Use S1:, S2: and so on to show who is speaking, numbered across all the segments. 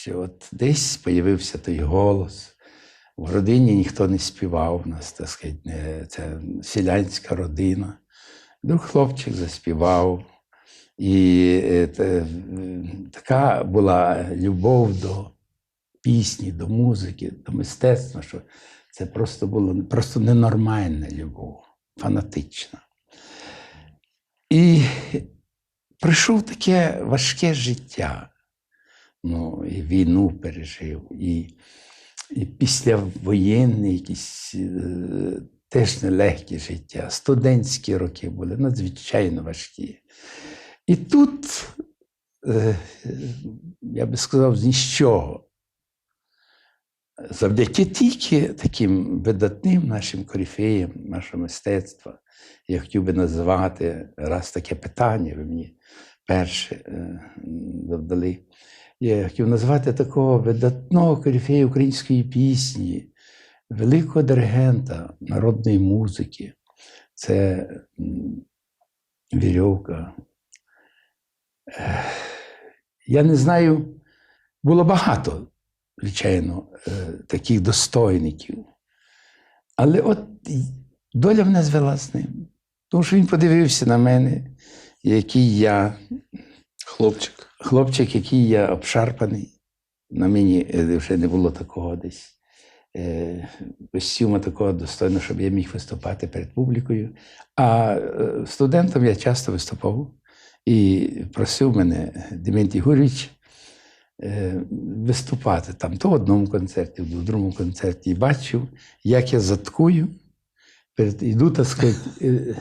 S1: що от десь появився той голос. В родині ніхто не співав, у нас, так сказати, не- це селянська родина. Друг хлопчик заспівав. І е, м, така була любов до пісні, до музики, до мистецтва, що це просто було просто ненормальна любов, фанатична. І прийшов таке важке життя. Ну, і війну пережив, і, і післявоєнне якісь е, теж нелегкі життя. Студентські роки були надзвичайно важкі. І тут, е, я би сказав, з нічого. Завдяки тільки таким видатним нашим корифеям, нашого мистецтва, я хотів би назвати раз таке питання, ви мені перше завдали. Я хотів назвати такого видатного корифея української пісні, великого диригента народної музики. Це Вірьовка. Я не знаю, було багато, звичайно, е, таких достойників. Але от доля мене звела з ним. Тому що він подивився на мене, який я
S2: Хлопчик.
S1: хлопчик, який я обшарпаний. На мені е, вже не було такого десь е, костюма такого достойного, щоб я міг виступати перед публікою. А е, студентом я часто виступав і просив мене Дементій Гуріч виступати там то в одному концерті, то в другому концерті. І бачив, як я заткую, перед, йду, так сказати,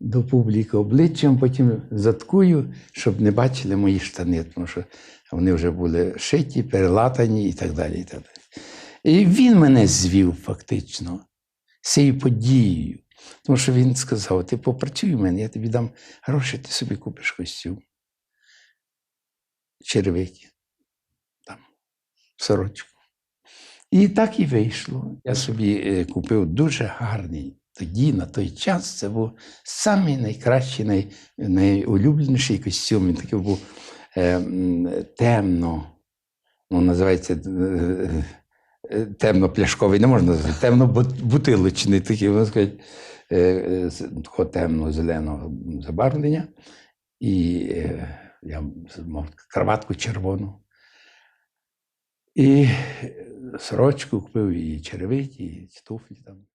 S1: до публіки обличчям, потім заткую, щоб не бачили мої штани, тому що вони вже були шиті, перелатані і так далі. І, так далі. і він мене звів фактично цією подією. Тому що він сказав: ти попрацюй у мене, я тобі дам гроші, ти собі купиш костюм. Черевики, там, сорочку. І так і вийшло. Я собі е, купив дуже гарний. Тоді, на той час, це був самий найкращий, най, найулюбленіший костюм. Він такий був е, темно, ну, називається е, е, темно-пляшковий, не можна назвати, темно-бутилочний, такий, можна сказати, е, такого темно-зеленого забарвлення. І е, я мав краватку червону. І сорочку купив, і черевики, і туфлі там.